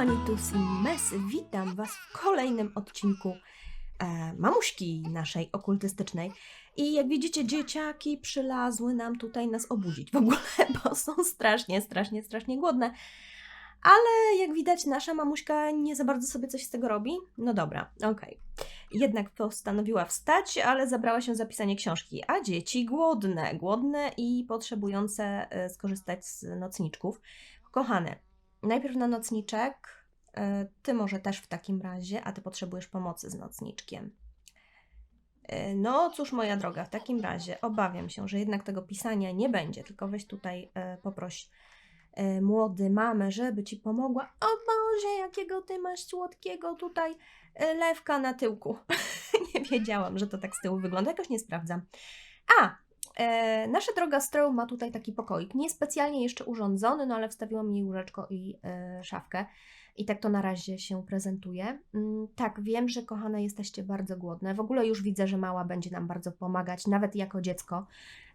kochani, tu Simes. Witam Was w kolejnym odcinku e, mamuśki naszej okultystycznej. I jak widzicie, dzieciaki przylazły nam tutaj nas obudzić w ogóle, bo są strasznie, strasznie, strasznie głodne. Ale jak widać, nasza mamuśka nie za bardzo sobie coś z tego robi. No dobra, okej. Jednak postanowiła wstać, ale zabrała się za pisanie książki. A dzieci głodne, głodne i potrzebujące e, skorzystać z nocniczków. Kochane, najpierw na nocniczek. E, Ty może też w takim razie, a ty potrzebujesz pomocy z nocniczkiem. E, No cóż, moja droga, w takim razie obawiam się, że jednak tego pisania nie będzie, tylko weź tutaj e, poproś młody mamę, żeby ci pomogła. O Boże, jakiego ty masz słodkiego tutaj lewka na tyłku. nie wiedziałam, że to tak z tyłu wygląda, jakoś nie sprawdzam. A, e, nasza droga Stroł ma tutaj taki pokoik, niespecjalnie jeszcze urządzony, no ale wstawiłam jej łóżeczko i e, szafkę. I tak to na razie się prezentuje. Mm, tak, wiem, że kochane jesteście bardzo głodne. W ogóle już widzę, że mała będzie nam bardzo pomagać, nawet jako dziecko,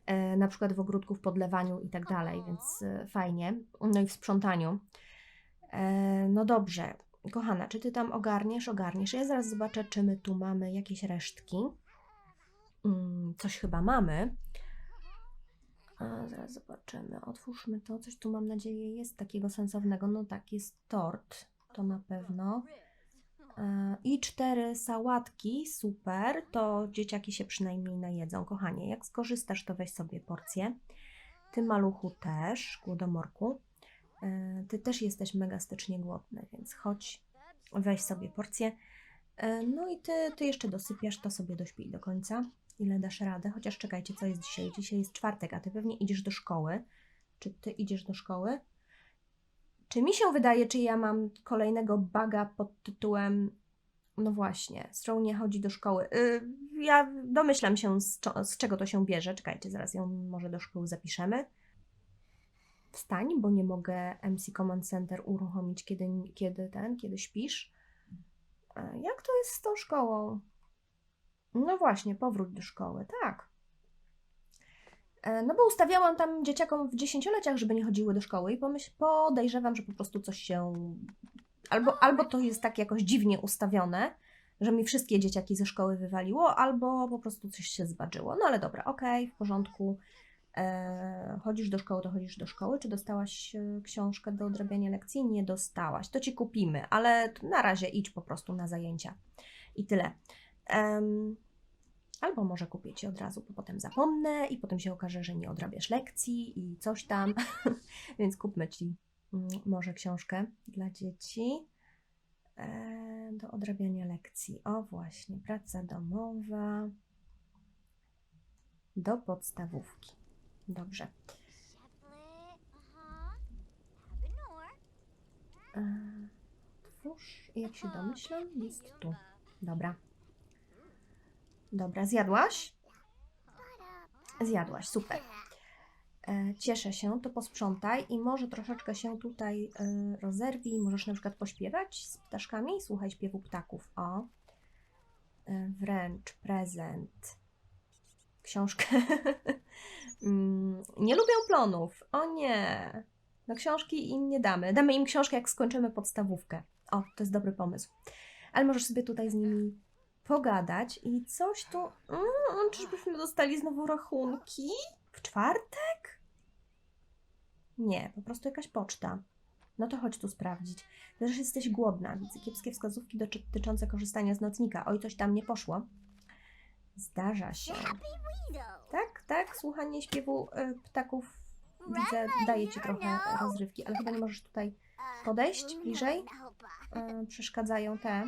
e, na przykład w ogródku, w podlewaniu i tak dalej, więc e, fajnie. No i w sprzątaniu. E, no dobrze, kochana, czy ty tam ogarniesz? Ogarniesz. Ja zaraz zobaczę, czy my tu mamy jakieś resztki. Mm, coś chyba mamy. A, zaraz zobaczymy. Otwórzmy to. Coś tu mam nadzieję jest takiego sensownego. No tak, jest tort. To na pewno. E, I cztery sałatki, super. To dzieciaki się przynajmniej najedzą. Kochanie, jak skorzystasz, to weź sobie porcję. Ty maluchu też, głodomorku. E, Ty też jesteś mega stycznie głodny, więc chodź, weź sobie porcję. E, No i ty, ty jeszcze dosypiasz, to sobie dośpij do końca. Ile dasz radę? Chociaż czekajcie, co jest dzisiaj? Dzisiaj jest czwartek, a ty pewnie idziesz do szkoły. Czy ty idziesz do szkoły? Czy mi się wydaje, czy ja mam kolejnego baga pod tytułem no właśnie, Stroł nie chodzi do szkoły. Y, ja domyślam się, z, z czego to się bierze. Czekajcie, zaraz ją może do szkoły zapiszemy. Wstań, bo nie mogę MC Command Center uruchomić, kiedy, kiedy ten, kiedy śpisz. E, Jak to jest z tą szkołą? No właśnie, powrót do szkoły, tak. E, No bo ustawiałam tam dzieciakom w dziesięcioleciach, żeby nie chodziły do szkoły i pomyśl, podejrzewam, że po prostu coś się... Albo, albo to jest tak jakoś dziwnie ustawione, że mi wszystkie dzieciaki ze szkoły wywaliło, albo po prostu coś się zbadżyło. No ale dobra, okej, w porządku. E, chodzisz do szkoły, to chodzisz do szkoły. Czy dostałaś e, książkę do odrabiania lekcji? Nie dostałaś. To ci kupimy, ale na razie idź po prostu na zajęcia. I tyle. Em, albo może kupię ci od razu, bo potem zapomnę i potem się okaże, że nie odrabiasz lekcji i coś tam. Więc kupmy ci mm, może książkę dla dzieci e, do odrabiania lekcji. O właśnie, praca domowa do podstawówki. Dobrze. E, Twórz, jak się domyślam, jest tu. Dobra. Dobra, zjadłaś? Zjadłaś, super. E, Cieszę się, to posprzątaj i może troszeczkę się tutaj e, rozerwij. Możesz na przykład pośpiewać z ptaszkami. Słuchaj śpiewu ptaków. O. E, Wręcz prezent. Książkę. Mm, nie lubią plonów. O nie. No książki im nie damy. Damy im książkę, jak skończymy podstawówkę. O, to jest dobry pomysł. Ale możesz sobie tutaj z nimi pogadać i coś tu... Mm, czyżbyśmy dostali znowu rachunki? W czwartek? Nie, po prostu jakaś poczta. No to chodź tu sprawdzić. Też jesteś głodna. Widzę kiepskie wskazówki dotyczące korzystania z nocnika. Oj, coś tam nie poszło. Zdarza się. Tak, tak, słuchanie śpiewu y, ptaków widzę, daje ci trochę rozrywki, ale chyba nie możesz tutaj podejść bliżej. Y, przeszkadzają te.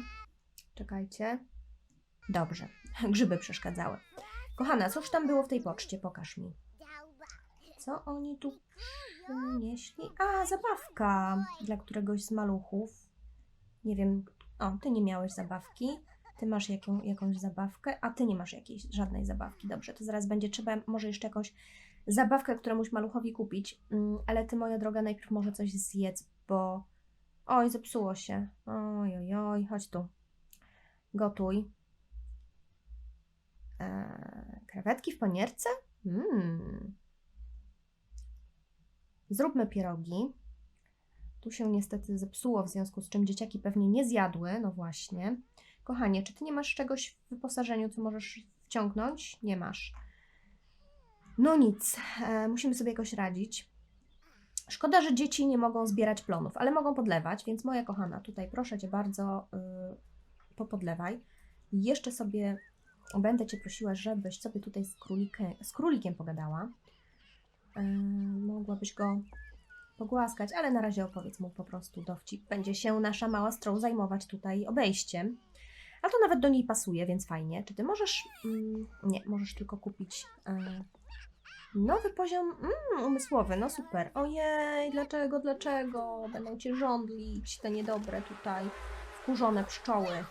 Czekajcie. Dobrze, grzyby przeszkadzały. Kochana, cóż tam było w tej poczcie? Pokaż mi. Co oni tu przynieśli? A, zabawka dla któregoś z maluchów. Nie wiem. O, ty nie miałeś zabawki. Ty masz jaką, jakąś zabawkę, a ty nie masz jakiejś żadnej zabawki. Dobrze, to zaraz będzie trzeba może jeszcze jakąś zabawkę któremuś maluchowi kupić. Mm, ale ty, moja droga, najpierw może coś zjedz, bo. Oj, zepsuło się. Oj, oj, oj, chodź tu. Gotuj. Eee, krewetki w panierce? Mmm. Zróbmy pierogi. Tu się niestety zepsuło, w związku z czym dzieciaki pewnie nie zjadły. No właśnie. Kochanie, czy ty nie masz czegoś w wyposażeniu, co możesz wciągnąć? Nie masz. No nic, e, musimy sobie jakoś radzić. Szkoda, że dzieci nie mogą zbierać plonów, ale mogą podlewać, więc moja kochana, tutaj proszę Cię bardzo, y, popodlewaj. Jeszcze sobie będę Cię prosiła, żebyś sobie tutaj z, królike, z królikiem pogadała. Y, mogłabyś go pogłaskać, ale na razie opowiedz mu po prostu dowcip. Będzie się nasza mała stroł zajmować tutaj obejściem. A to nawet do niej pasuje, więc fajnie. Czy ty możesz. Mm, nie, możesz tylko kupić. y, Nowy poziom mm, umysłowy, no super. Ojej, dlaczego, dlaczego? Będą cię żądlić te niedobre tutaj, wkurzone pszczoły.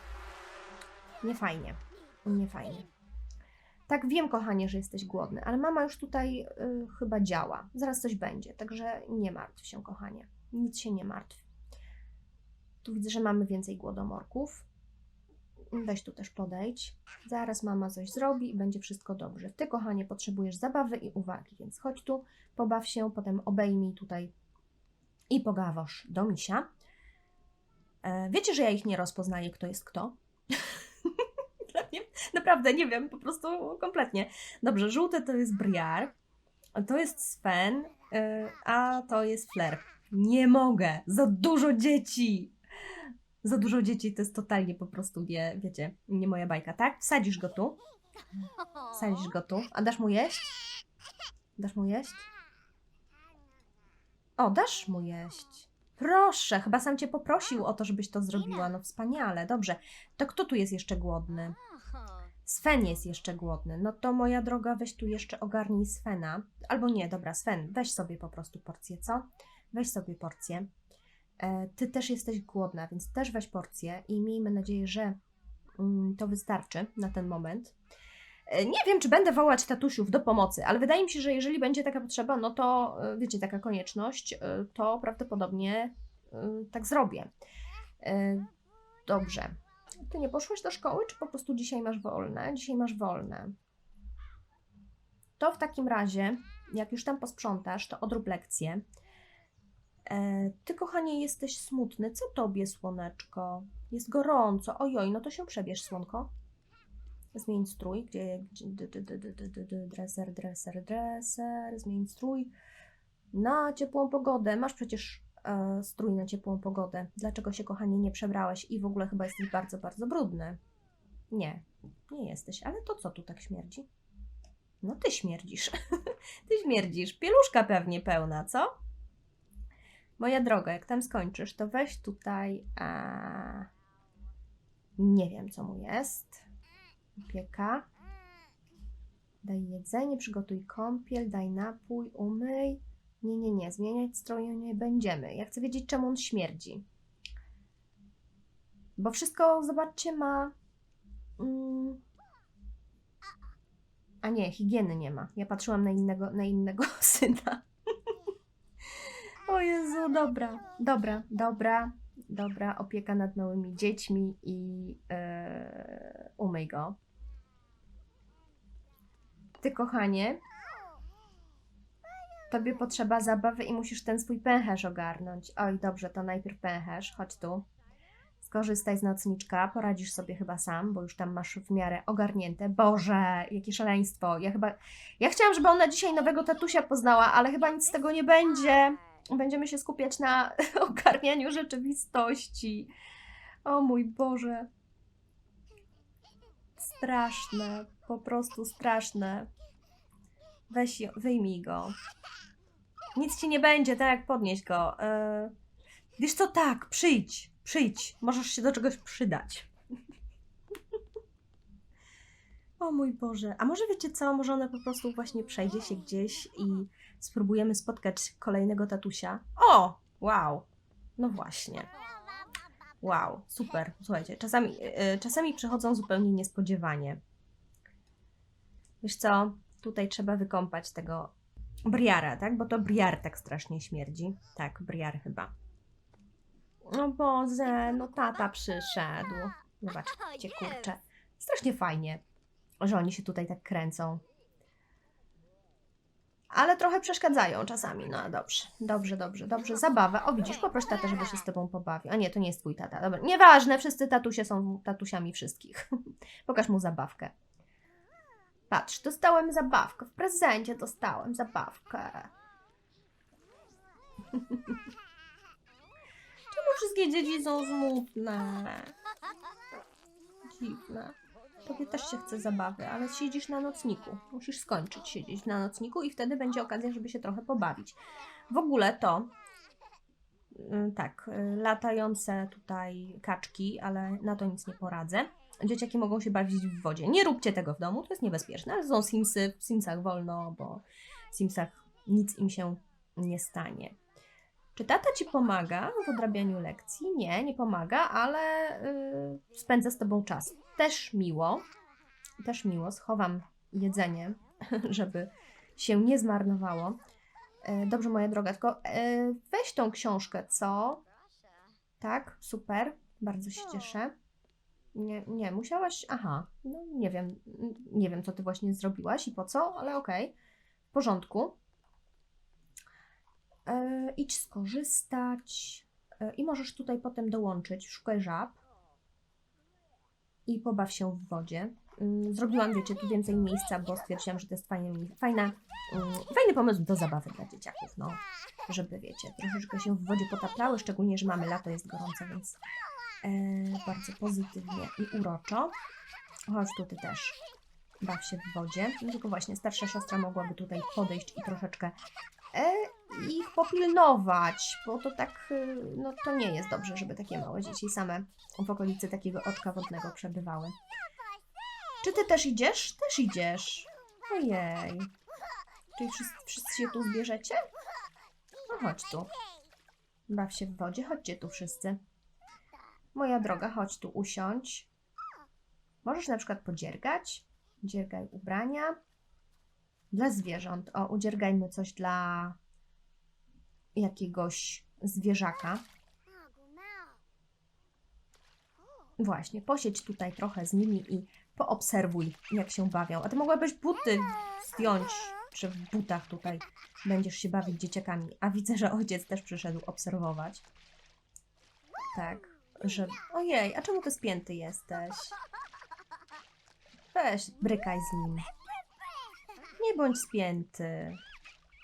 Niefajnie, niefajnie. Tak, wiem, kochanie, że jesteś głodny, ale mama już tutaj y, chyba działa. Zaraz coś będzie, także nie martw się, kochanie. Nic się nie martw. Tu widzę, że mamy więcej głodomorków. Weź tu też podejdź. Zaraz mama coś zrobi i będzie wszystko dobrze. Ty, kochanie, potrzebujesz zabawy i uwagi, więc chodź tu, pobaw się, potem obejmij tutaj i pogawosz do misia. E, wiecie, że ja ich nie rozpoznaję, kto jest kto? Naprawdę, nie wiem, po prostu kompletnie. Dobrze, żółte to jest Briar, to jest Sven, e, a to jest Flair. Nie mogę, za dużo dzieci! Za dużo dzieci to jest totalnie po prostu nie, wiecie, nie moja bajka, tak? Wsadzisz go tu, wsadzisz go tu, a dasz mu jeść? Dasz mu jeść? O, dasz mu jeść. Proszę, chyba sam cię poprosił o to, żebyś to zrobiła. No wspaniale, dobrze. To kto tu jest jeszcze głodny? Sven jest jeszcze głodny. No to moja droga, weź tu jeszcze ogarnij Svena. Albo nie, dobra, Sven, weź sobie po prostu porcję, co? Weź sobie porcję. E, ty też jesteś głodna, więc też weź porcję i miejmy nadzieję, że mm, to wystarczy na ten moment. E, Nie wiem, czy będę wołać tatusiów do pomocy, ale wydaje mi się, że jeżeli będzie taka potrzeba, no to e, wiecie, taka konieczność, e, to prawdopodobnie e, tak zrobię. E, Dobrze. Ty nie poszłaś do szkoły, czy po prostu dzisiaj masz wolne? Dzisiaj masz wolne. To w takim razie, jak już tam posprzątasz, to odrób lekcję. E, ty, kochanie, jesteś smutny. Co tobie, słoneczko? Jest gorąco. Ojoj, no to się przebierz, słonko. Zmień strój. Gdzie, gdzie d, d, dreser, dreser, dreser. Zmień strój na ciepłą pogodę. Masz przecież strój na ciepłą pogodę. Dlaczego się, kochanie, nie przebrałeś? I w ogóle chyba jesteś bardzo, bardzo brudny. Nie, nie jesteś. Ale to co tu tak śmierdzi? No ty śmierdzisz. ty śmierdzisz. Pieluszka pewnie pełna, co? Moja droga, jak tam skończysz, to weź tutaj. A... Nie wiem, co mu jest. Opieka. Daj jedzenie, przygotuj kąpiel, daj napój, umyj. Nie, nie, nie, zmieniać stroju nie będziemy. Ja chcę wiedzieć, czemu on śmierdzi. Bo wszystko, zobaczcie, ma. Mm, a nie, higieny nie ma. Ja patrzyłam na innego, na innego syna. O Jezu, dobra, dobra, dobra, dobra. Opieka nad małymi dziećmi i e, umyj go. Ty, kochanie, tobie potrzeba zabawy i musisz ten swój pęcherz ogarnąć. Oj, dobrze, to najpierw pęcherz. Chodź tu. Skorzystaj z nocniczka, poradzisz sobie chyba sam, bo już tam masz w miarę ogarnięte. Boże, jakie szaleństwo. Ja chyba. Ja chciałam, żeby ona dzisiaj nowego tatusia poznała, ale chyba nic z tego nie będzie. Będziemy się skupiać na ogarnianiu rzeczywistości. O mój Boże. Straszne, po prostu straszne. Weź, ją- wyjmij go. Nic ci nie będzie, tak? Podnieś go. Yy... Wiesz co, tak, przyjdź, przyjdź. Możesz się do czegoś przydać. O mój Boże. A może wiecie co? Może ona po prostu właśnie przejdzie się gdzieś i spróbujemy spotkać kolejnego tatusia. O! Wow! No właśnie. Wow, super. Słuchajcie, czasami, yy, czasami przychodzą zupełnie niespodziewanie. Wiesz co? Tutaj trzeba wykąpać tego briara, tak? Bo to briar tak strasznie śmierdzi. Tak, briar chyba. O Boże, no tata przyszedł. Zobaczcie, kurczę. Strasznie fajnie, że oni się tutaj tak kręcą. Ale trochę przeszkadzają czasami. No dobrze, dobrze, dobrze, dobrze. Zabawa. O, widzisz, poproś tatę, żeby się z tobą pobawił. A nie, to nie jest twój tata. Dobra, nieważne, wszyscy tatusie są tatusiami wszystkich. Pokaż mu zabawkę. Patrz, dostałem zabawkę. W prezencie dostałem zabawkę. Czemu wszystkie dzieci są smutne? Dziwne. Tobie też się chce zabawy, ale siedzisz na nocniku. Musisz skończyć siedzieć na nocniku i wtedy będzie okazja, żeby się trochę pobawić. W ogóle to mm, tak, y, latające tutaj kaczki, ale na to nic nie poradzę. Dzieciaki mogą się bawić w wodzie. Nie róbcie tego w domu, to jest niebezpieczne, ale są Simsy, w Simsach wolno, bo w Simsach nic im się nie stanie. Czy tata ci pomaga w odrabianiu lekcji? Nie, nie pomaga, ale yy, z tobą czas. Też miło, też miło. Schowam jedzenie, żeby się nie zmarnowało. Yy, dobrze, moja droga, tylko yy, weź tą książkę, co? Tak, super, bardzo się cieszę. Nie, nie, musiałaś. Aha, no nie wiem, nie wiem, co ty właśnie zrobiłaś i po co, ale okej, w porządku. E, idź skorzystać e, i możesz tutaj potem dołączyć. Szukaj żab i pobaw się w wodzie. Mm, Zrobiłam, wiecie, tu więcej miejsca, bo stwierdziłam, że to jest fajna, mm, fajny pomysł do zabawy dla dzieciaków, no. Żeby, wiecie, troszeczkę się w wodzie potaplały, szczególnie, że mamy lato, jest gorąco, więc bardzo pozytywnie i uroczo. Chodź tu ty też. Baw się w wodzie. No Tylko właśnie starsza siostra mogłaby tutaj podejść i troszeczkę e, ich popilnować, bo to tak, y, no to nie jest dobrze, żeby takie małe dzieci same w okolicy takiego oczka wodnego przebywały. Czy ty też idziesz? Też idziesz. Ojej. Czyli wszyscy, wszyscy się tu zbierzecie? No chodź tu. Baw się w wodzie, chodźcie tu wszyscy. Moja droga, chodź tu usiądź. Możesz na przykład podziergać. Dziergaj ubrania. Dla zwierząt. O, udziergajmy coś dla jakiegoś zwierzaka. Właśnie, posiedź tutaj trochę z nimi i poobserwuj, jak się bawią. A ty mogłabyś buty zdjąć, czy w butach tutaj będziesz się bawić dzieciakami. A widzę, że ojciec też przyszedł obserwować. Tak, że... Ojej, a czemu ty spięty jesteś? Weź, brykaj z nim. Nie bądź spięty.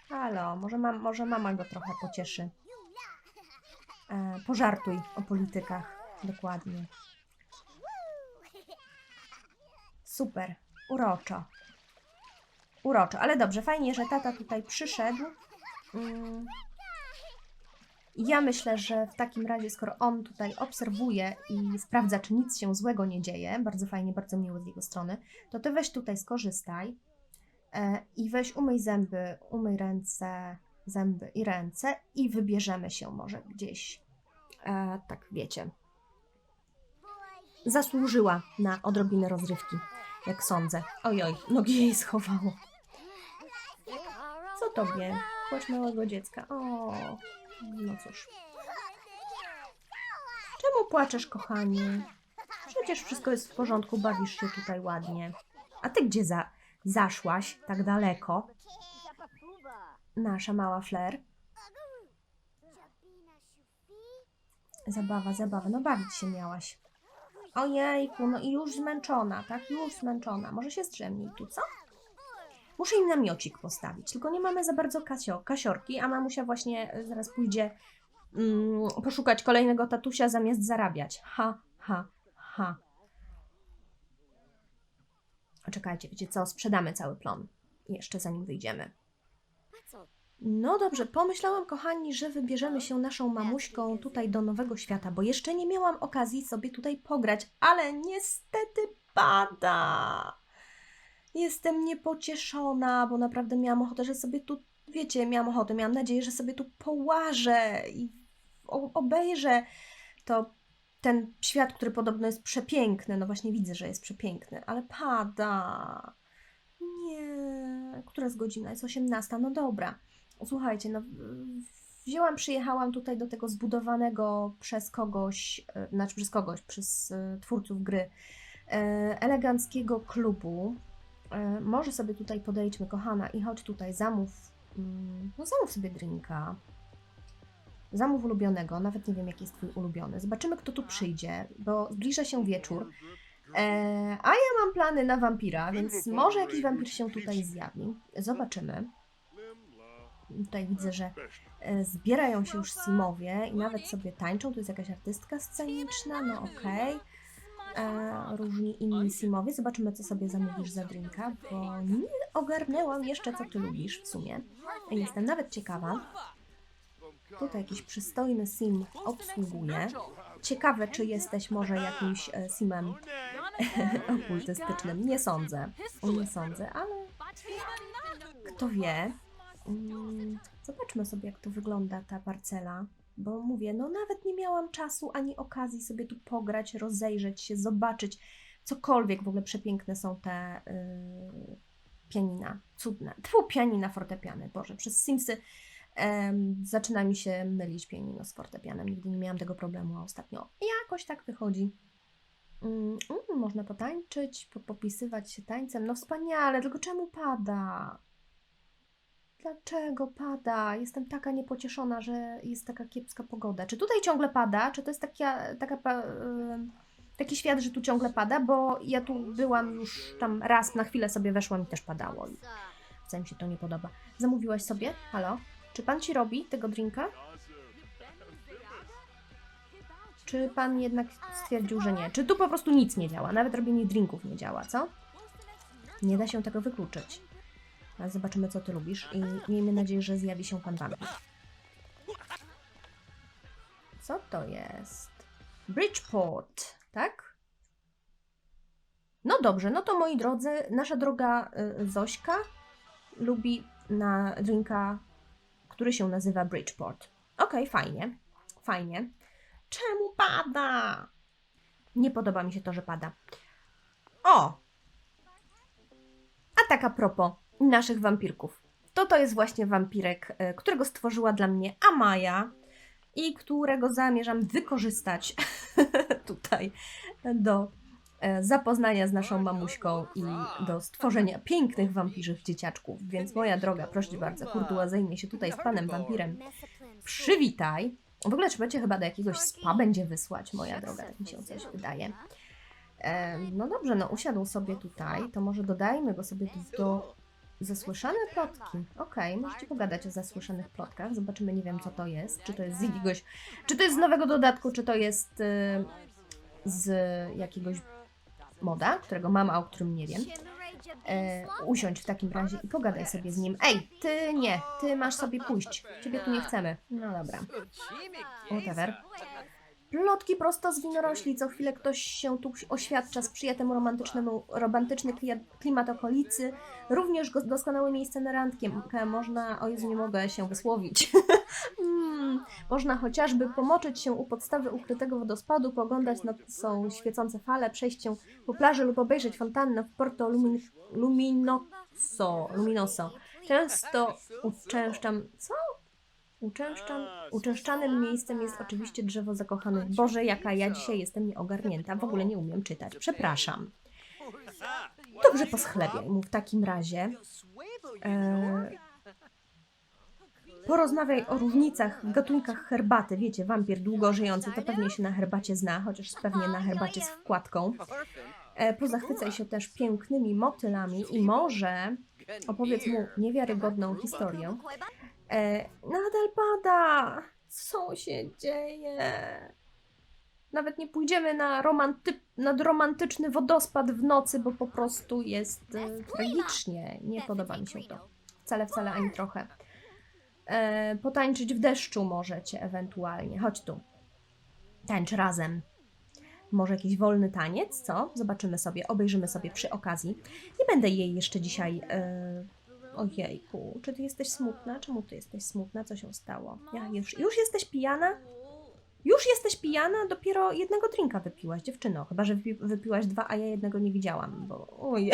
Halo, może, może mama go trochę pocieszy. E, pożartuj o politykach. Dokładnie. Super. Uroczo. Uroczo, ale dobrze, fajnie, że tata tutaj przyszedł. Mm. Ja myślę, że w takim razie, skoro on tutaj obserwuje i sprawdza, czy nic się złego nie dzieje, bardzo fajnie, bardzo miło z jego strony, to ty weź tutaj skorzystaj e, i weź umyj zęby, umyj ręce, zęby i ręce i wybierzemy się może gdzieś. E, tak, wiecie. Zasłużyła na odrobinę rozrywki, jak sądzę. Ojoj, nogi jej schowało. Co tobie? Płacz małego dziecka. O, no cóż. Czemu płaczesz, kochanie? Przecież wszystko jest w porządku, bawisz się tutaj ładnie. A ty gdzie za, zaszłaś tak daleko? Nasza mała Flair. Zabawa, zabawa. No bawić się miałaś. Ojejku, no i już zmęczona, tak? Już zmęczona. Może się zdrzemnij tu, co? Muszę im namiocik postawić, tylko nie mamy za bardzo kasio, kasiorki, a mamusia właśnie e, zaraz pójdzie mm, poszukać kolejnego tatusia zamiast zarabiać. Ha, ha, ha. A czekajcie, wiecie co? Sprzedamy cały plon. Jeszcze zanim wyjdziemy. No dobrze, pomyślałam, kochani, że wybierzemy się naszą mamuśką tutaj do Nowego Świata, bo jeszcze nie miałam okazji sobie tutaj pograć, ale niestety pada. Jestem niepocieszona, bo naprawdę miałam ochotę, że sobie tu, wiecie, miałam ochotę, miałam nadzieję, że sobie tu połażę i obejrzę to ten świat, który podobno jest przepiękny. No właśnie widzę, że jest przepiękny, ale pada. Nie. Która jest godzina? Jest 18. No dobra. Słuchajcie, no wzięłam, przyjechałam tutaj do tego zbudowanego przez kogoś, e, znaczy przez kogoś, przez e, twórców gry, e, eleganckiego klubu. E, Może sobie tutaj podejdźmy, kochana, i chodź tutaj, zamów Mm, No zamów sobie drinka. Zamów ulubionego, nawet nie wiem jaki jest twój ulubiony. Zobaczymy kto tu przyjdzie, bo zbliża się wieczór. E, a ja mam plany na wampira, więc może jakiś wampir się tutaj zjawi. Zobaczymy. Tutaj widzę, że e, zbierają się już simowie i nawet sobie tańczą. Tu jest jakaś artystka sceniczna, no okej. E, Różni inni simowie. Zobaczymy, co sobie zamówisz za drinka, bo nie ogarnęłam jeszcze, co ty lubisz w sumie. Jestem nawet ciekawa. Tutaj jakiś przystojny sim obsługuje. Ciekawe, czy jesteś może jakimś e, simem okultystycznym. Nie sądzę. Nie sądzę, ale kto wie. Mm, Zobaczmy sobie, jak to wygląda ta parcela. Bo mówię, no nawet nie miałam czasu ani okazji sobie tu pograć, rozejrzeć się, zobaczyć cokolwiek. W ogóle przepiękne są te yy, pianina. Cudne. Tfu, pianina, fortepiany. Boże, przez Simsy zaczyna mi się mylić pianino z fortepianem. Nigdy nie miałam tego problemu, a ostatnio jakoś tak wychodzi. Mm, mm, można potańczyć, po, popisywać się tańcem. No wspaniale, tylko czemu pada? Dlaczego pada? Jestem taka niepocieszona, że jest taka kiepska pogoda. Czy tutaj ciągle pada? Czy to jest taka, taka, ym, taki świat, że tu ciągle pada? Bo ja tu byłam już tam raz, na chwilę sobie weszłam i też padało. Wcale mi się to nie podoba. Zamówiłaś sobie? Halo? Czy pan ci robi tego drinka? Czy pan jednak stwierdził, że nie? Czy tu po prostu nic nie działa? Nawet robienie drinków nie działa, co? Nie da się tego wykluczyć. Zobaczymy, co ty lubisz i miejmy nadzieję, że zjawi się pan wampir. Co to jest? Bridgeport, tak? No dobrze, no to moi drodzy, nasza droga y, Zośka lubi na drinka, który się nazywa Bridgeport. Okej, fajnie, fajnie. Czemu pada? Nie podoba mi się to, że pada. O! A tak a propos naszych wampirków. To to jest właśnie wampirek, e, którego stworzyła dla mnie Amaja i którego zamierzam wykorzystać tutaj do e, zapoznania z naszą mamuśką i do stworzenia pięknych wampirzych dzieciaczków. Więc moja droga, proszę bardzo, kurtuazyjnie się tutaj z panem wampirem przywitaj. W ogóle trzeba cię chyba do jakiegoś spa będzie wysłać, moja droga, tak mi się coś wydaje. E, no dobrze, no usiadł sobie tutaj, to może dodajmy go sobie do zasłyszane plotki. Okej, możecie pogadać o zasłyszanych plotkach, zobaczymy, nie wiem co to jest, czy to jest z jakiegoś, czy to jest z nowego dodatku, czy to jest y, z jakiegoś moda, którego mam, a o którym nie wiem. E, usiądź w takim razie i pogadaj sobie z nim. Ej, ty nie, ty masz sobie pójść. Ciebie tu nie chcemy. No dobra. Whatever. Plotki prosto z winorośli. Co chwilę ktoś się tu oświadcza sprzyja temu romantycznemu, romantyczny klimat okolicy. Również go- doskonałe miejsce na randkę. Można, o Jezu, nie mogę się wysłowić. mm, można chociażby pomoczyć się u podstawy ukrytego wodospadu, poglądać na są świecące fale, przejść się po plaży lub obejrzeć fontannę w Porto Lumin Luminoso. Luminoso. Często uczęszczam... Co? Uczęszczam, uczęszczanym miejscem jest oczywiście drzewo zakochanych. Boże, jaka ja dzisiaj jestem nieogarnięta. W ogóle nie umiem czytać. Przepraszam. Dobrze, poschlebiaj mu w takim razie. E, porozmawiaj o różnicach w gatunkach herbaty. Wiecie, wampir długo żyjący to pewnie się na herbacie zna, chociaż pewnie na herbacie z wkładką. E, pozachwycaj się też pięknymi motylami i może opowiedz mu niewiarygodną historię. E, nadal pada. Co się dzieje? Nawet nie pójdziemy na, romanty- na romantyczny wodospad w nocy, bo po prostu jest e, tragicznie. Nie podoba mi się to. Wcale, wcale ani trochę. E, potańczyć w deszczu możecie ewentualnie. Chodź tu. Tańcz razem. Może jakiś wolny taniec, co? Zobaczymy sobie, obejrzymy sobie przy okazji. Nie będę jej jeszcze dzisiaj. E, Ojejku, czy ty jesteś smutna? Czemu ty jesteś smutna? Co się stało? Ja już, już jesteś pijana? Już jesteś pijana? Dopiero jednego drinka wypiłaś, dziewczyno. Chyba, że wypi- wypiłaś dwa, a ja jednego nie widziałam, bo ojej.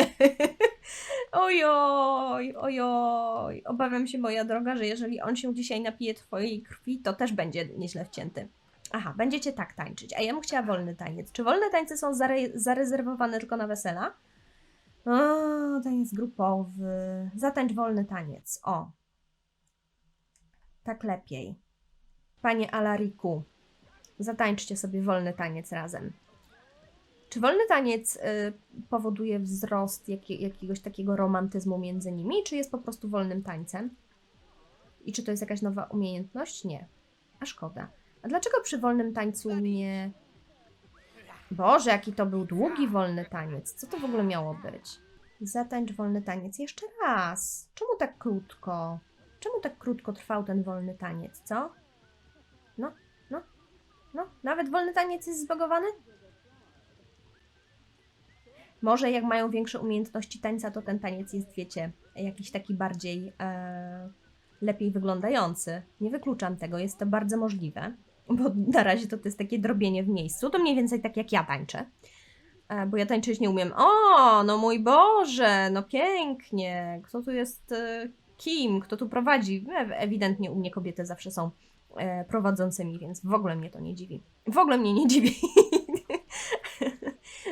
Ojoj, ojoj. Obawiam się, moja droga, że jeżeli on się dzisiaj napije twojej krwi, to też będzie nieźle wcięty. Aha, będziecie tak tańczyć, a ja bym chciała wolny taniec. Czy wolne tańce są zare- zarezerwowane tylko na wesela? O, taniec grupowy. Zatańcz wolny taniec. O. tak lepiej. Panie Alariku, zatańczcie sobie wolny taniec razem. Czy wolny taniec y, powoduje wzrost jakie, jakiegoś takiego romantyzmu między nimi, czy jest po prostu wolnym tańcem? I czy to jest jakaś nowa umiejętność? Nie. A szkoda. A dlaczego przy wolnym tańcu nie. Boże, jaki to był długi wolny taniec. Co to w ogóle miało być? Zatańcz wolny taniec jeszcze raz. Czemu tak krótko? Czemu tak krótko trwał ten wolny taniec, co? No, no, no. Nawet wolny taniec jest zbagowany? Może jak mają większe umiejętności tańca, to ten taniec jest, wiecie, jakiś taki bardziej e, lepiej wyglądający. Nie wykluczam tego, jest to bardzo możliwe, bo na razie to, to jest takie drobienie w miejscu. To mniej więcej tak jak ja tańczę. E, bo ja tańczyć nie umiem. O, no mój Boże, no pięknie. Kto tu jest e, kim? Kto tu prowadzi? E, Ewidentnie u mnie kobiety zawsze są prowadzącymi, więc w ogóle mnie to nie dziwi. W ogóle mnie nie dziwi.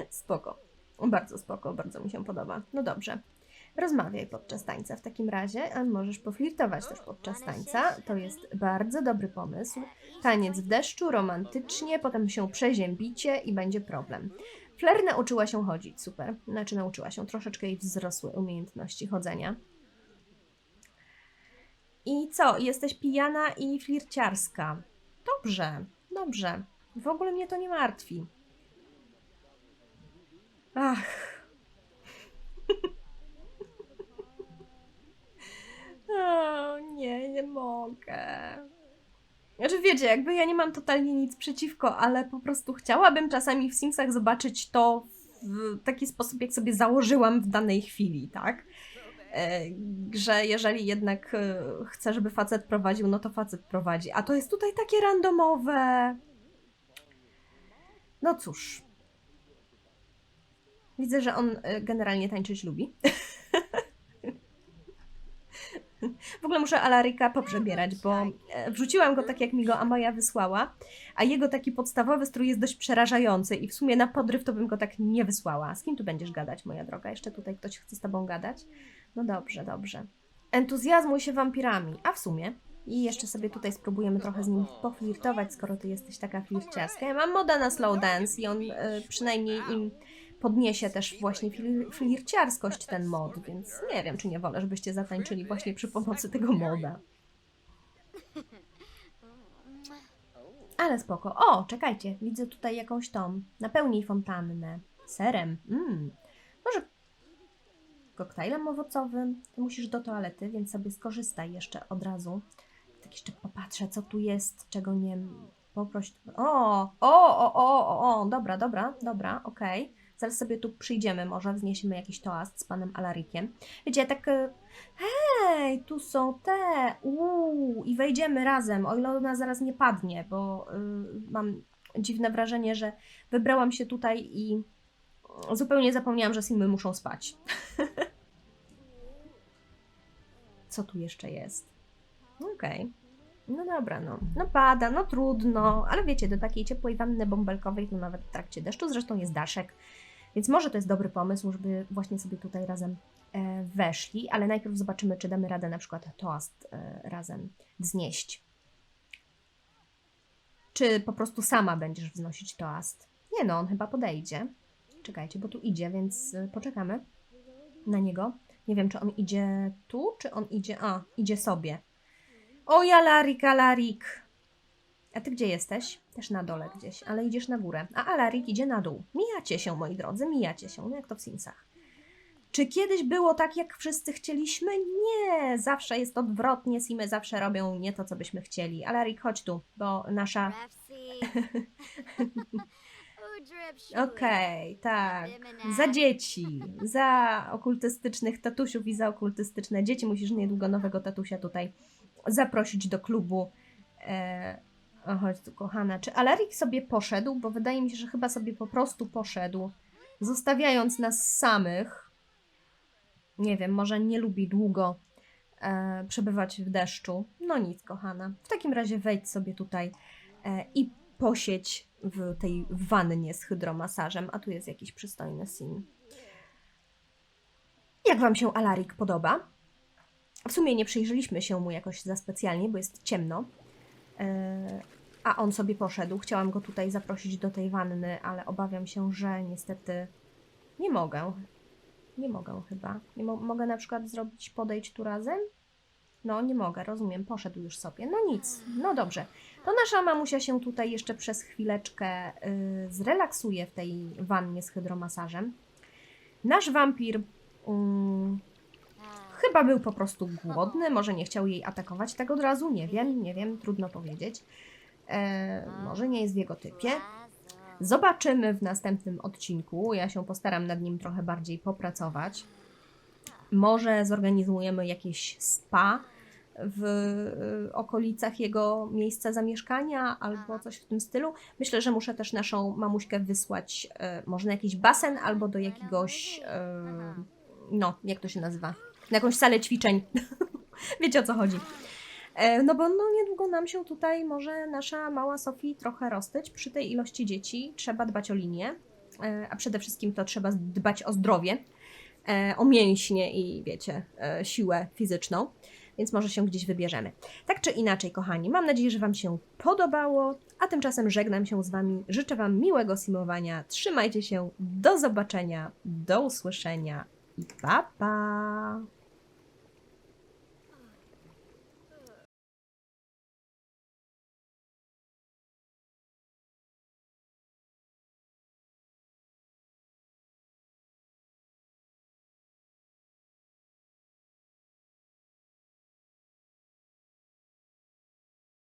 spoko. Bardzo spoko, bardzo mi się podoba. No dobrze. Rozmawiaj podczas tańca w takim razie, a możesz poflirtować też podczas tańca. To jest bardzo dobry pomysł. Taniec w deszczu, romantycznie, potem się przeziębicie i będzie problem. Flair nauczyła się chodzić, super. Znaczy nauczyła się, troszeczkę jej wzrosły umiejętności chodzenia. I co? Jesteś pijana i flirciarska. Dobrze, dobrze. W ogóle mnie to nie martwi. Ach. O, nie, nie mogę. Znaczy wiecie, jakby ja nie mam totalnie nic przeciwko, ale po prostu chciałabym czasami w Simsach zobaczyć to w taki sposób, jak sobie założyłam w danej chwili, tak? E, że jeżeli jednak e, chcę, żeby facet prowadził, no to facet prowadzi. A to jest tutaj takie randomowe. No cóż. Widzę, że on e, generalnie tańczyć lubi. W ogóle muszę Alarika poprzebierać, bo e, wrzuciłam go tak, jak mi go Amaja wysłała, a jego taki podstawowy strój jest dość przerażający i w sumie na podryw to bym go tak nie wysłała. Z kim tu będziesz gadać, moja droga? Jeszcze tutaj ktoś chce z tobą gadać? No dobrze, dobrze. Entuzjazmuj się wampirami, a w sumie i jeszcze sobie tutaj spróbujemy trochę z nim poflirtować, skoro ty jesteś taka flirciarska. Ja mam moda na slow dance i on e, przynajmniej im podniesie też właśnie flir- flirciarskość ten mod, więc nie wiem, czy nie wolę, żebyście zatańczyli właśnie przy pomocy tego moda. Ale spoko. O, czekajcie, widzę tutaj jakąś tą. Napełnij fontannę. Serem. Mm. Może koktajlem owocowym. Ty musisz do toalety, więc sobie skorzystaj jeszcze od razu. Tak jeszcze popatrzę, co tu jest, czego nie... Poproś... O, o, o, o, o, o, dobra, dobra, dobra, okej. Zaraz sobie tu przyjdziemy, może wzniesiemy jakiś toast z panem Alarikiem. Wiecie, tak... e, Hej, tu są te, uuu, i wejdziemy razem, o ile ona zaraz nie padnie, bo y, mam dziwne wrażenie, że wybrałam się tutaj i zupełnie zapomniałam, że Simy muszą spać. Co tu jeszcze jest? Okej. No dobra, no. No pada, no trudno, ale wiecie, do takiej ciepłej wanny bąbelkowej to nawet w trakcie deszczu, zresztą jest daszek, więc może to jest dobry pomysł, żeby właśnie sobie tutaj razem e, weszli, ale najpierw zobaczymy, czy damy radę na przykład toast e, razem wznieść. Czy po prostu sama będziesz wznosić toast? Nie no, on chyba podejdzie. Czekajcie, bo tu idzie, więc e, poczekamy na niego. Nie wiem, czy on idzie tu, czy on idzie... A, idzie sobie. O, ja Larik, Alarik. A ty gdzie jesteś? Też na dole gdzieś, ale idziesz na górę. A Alarik idzie na dół. Mijacie się, moi drodzy, mijacie się, no jak to w Simsach. Czy kiedyś było tak, jak wszyscy chcieliśmy? Nie, zawsze jest odwrotnie. Simy zawsze robią nie to, co byśmy chcieli. Alarik, chodź tu, bo nasza... Okej, tak. Za dzieci, za okultystycznych tatusiów i za okultystyczne dzieci musisz niedługo nowego tatusia tutaj zaprosić do klubu. E, o, chodź tu, kochana. Czy Alarik sobie poszedł? Bo wydaje mi się, że chyba sobie po prostu poszedł, zostawiając nas samych. Nie wiem, może nie lubi długo e, przebywać w deszczu. No nic, kochana. W takim razie wejdź sobie tutaj e, i posiedź w tej wannie z hydromasażem, a tu jest jakiś przystojny sim. Jak Wam się Alarik podoba? W sumie nie przyjrzeliśmy się mu jakoś za specjalnie, bo jest ciemno. E, A on sobie poszedł. Chciałam go tutaj zaprosić do tej wanny, ale obawiam się, że niestety nie mogę. Nie mogę chyba. Nie mo- mogę na przykład zrobić podejdź tu razem? No, nie mogę, rozumiem, poszedł już sobie. No nic, no dobrze. To nasza mamusia się tutaj jeszcze przez chwileczkę y, zrelaksuje w tej wannie z hydromasażem. Nasz wampir mm, chyba był po prostu głodny, może nie chciał jej atakować tak od razu, nie wiem, nie wiem, trudno powiedzieć. E, może nie jest w jego typie. Zobaczymy w następnym odcinku. Ja się postaram nad nim trochę bardziej popracować. Może zorganizujemy jakieś spa w y, okolicach jego miejsca zamieszkania albo coś w tym stylu. Myślę, że muszę też naszą mamuśkę wysłać e, może na jakiś basen albo do jakiegoś, e, no, jak to się nazywa? Na jakąś salę ćwiczeń. Wiecie o co chodzi. E, No bo no, niedługo nam się tutaj może nasza mała Sofii trochę roztyć. Przy tej ilości dzieci trzeba dbać o linię, e, a przede wszystkim to trzeba dbać o zdrowie, e, o mięśnie i wiecie, siłę fizyczną, więc może się gdzieś wybierzemy. Tak czy inaczej, kochani, mam nadzieję, że Wam się podobało, a tymczasem żegnam się z Wami. Życzę Wam miłego simowania. Trzymajcie się, do zobaczenia, do usłyszenia i pa pa!